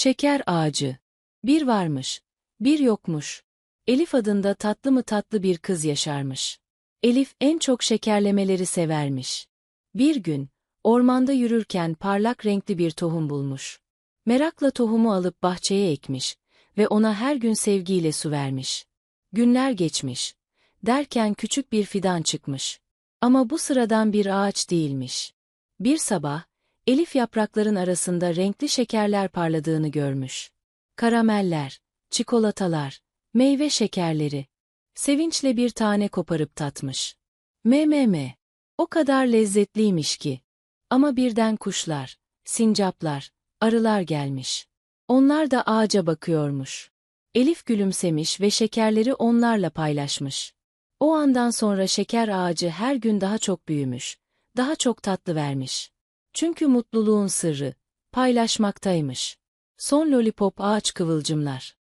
Şeker ağacı. Bir varmış, bir yokmuş. Elif adında tatlı mı tatlı bir kız yaşarmış. Elif en çok şekerlemeleri severmiş. Bir gün, ormanda yürürken parlak renkli bir tohum bulmuş. Merakla tohumu alıp bahçeye ekmiş ve ona her gün sevgiyle su vermiş. Günler geçmiş. Derken küçük bir fidan çıkmış. Ama bu sıradan bir ağaç değilmiş. Bir sabah, Elif yaprakların arasında renkli şekerler parladığını görmüş. Karameller, çikolatalar, meyve şekerleri. Sevinçle bir tane koparıp tatmış. MMM. O kadar lezzetliymiş ki. Ama birden kuşlar, sincaplar, arılar gelmiş. Onlar da ağaca bakıyormuş. Elif gülümsemiş ve şekerleri onlarla paylaşmış. O andan sonra şeker ağacı her gün daha çok büyümüş, daha çok tatlı vermiş. Çünkü mutluluğun sırrı, paylaşmaktaymış. Son lollipop ağaç kıvılcımlar.